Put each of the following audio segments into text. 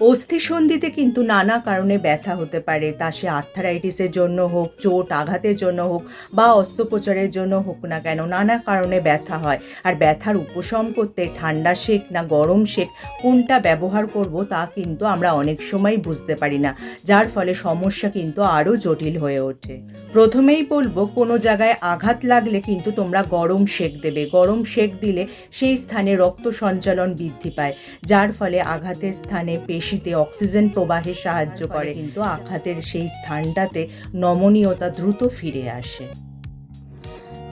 অস্থিসন্ধিতে কিন্তু নানা কারণে ব্যথা হতে পারে। তা সে আর্থারাইটিসের জন্য হোক, চোট আঘাতের জন্য হোক বা অস্ত্রোপচারের জন্য হোক না কেন, নানা কারণে ব্যথা হয়। আর ব্যথার উপশম করতে ঠান্ডা শেক না গরম শেক কোনটা ব্যবহার করব তা কিন্তু আমরা অনেক সময় বুঝতে পারি না। যার ফলে সমস্যা কিন্তু আরও জটিল হয়ে ওঠে। প্রথমেই বলব, কোনো জায়গায় আঘাত লাগলে কিন্তু তোমরা গরম শেক দেবে। গরম শেক দিলে সেই স্থানে রক্ত সঞ্চালন বৃদ্ধি পায়, যার ফলে আঘাতের স্থানে পেশিতে অক্সিজেন প্রবাহে সাহায্য করে। কিন্তু আঘাতের সেই স্থানটাতে নমনীয়তা দ্রুত ফিরে আসে।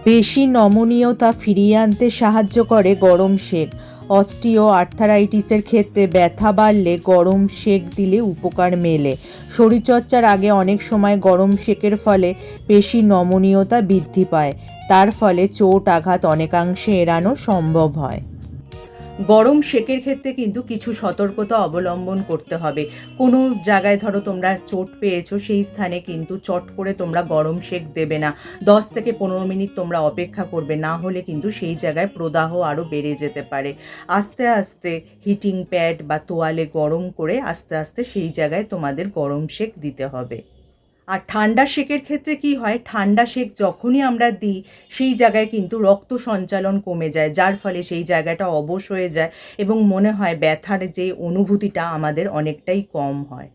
পেশি নমনীয়তা ফিরিয়ে আনতে সাহায্য করে গরম শেক অস্টিও আর্থারাইটিসের ক্ষেত্রে ব্যথা বাড়লে গরম শেক দিলে উপকার মেলে। শরীরচর্চার আগে অনেক সময় গরম শেকের ফলে পেশি নমনীয়তা বৃদ্ধি পায়। তার ফলে চোট আঘাত অনেকাংশে এড়ানো সম্ভব হয়। গরম শেকের ক্ষেত্রে কিন্তু কিছু সতর্কতা অবলম্বন করতে হবে। কোনো জায়গায় ধরো তোমরা চোট পেয়েছ, সেই স্থানে কিন্তু চট করে তোমরা গরম শেক দেবে না। দশ থেকে পনেরো মিনিট তোমরা অপেক্ষা করবে, না হলে কিন্তু সেই জায়গায় প্রদাহ আরও বেড়ে যেতে পারে। আস্তে আস্তে হিটিং প্যাড বা তোয়ালে গরম করে আস্তে আস্তে সেই জায়গায় তোমাদের গরম শেক দিতে হবে। আর ঠান্ডা শেকের ক্ষেত্রে কি হয়? ঠান্ডা শেক যখনই আমরা দিই, সেই জায়গায় কিন্তু রক্ত সঞ্চালন কমে যায়, যার ফলে সেই জায়গাটা অবশ হয়ে যায় এবং মনে হয় ব্যথার যে অনুভূতিটা আমাদের অনেকটাই কম হয়।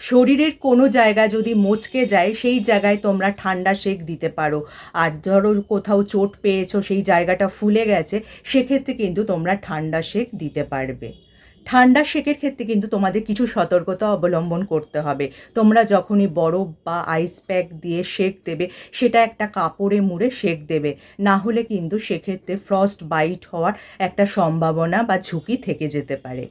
শরীরের কোনো জায়গা যদি মচকে যায়, সেই জায়গায় তোমরা ঠান্ডা শেক দিতে পারো। আর ধরো কোথাও চোট পেয়েছ, সেই জায়গাটা ফুলে গেছে, সেক্ষেত্রে কিন্তু তোমরা ঠান্ডা শেক দিতে পারবে। ঠান্ডা শেকের ক্ষেত্রে কিন্তু তোমাদের কিছু সতর্কতা অবলম্বন করতে হবে। তোমরা যখনই বরফ বা আইস প্যাক দিয়ে শেক দেবে, সেটা একটা কাপড়ে মুড়ে শেক দেবে। না হলে কিন্তু সেক্ষেত্রে ফ্রস্ট বাইট হওয়ার একটা সম্ভাবনা বা ঝুঁকি থেকে যেতে পারে।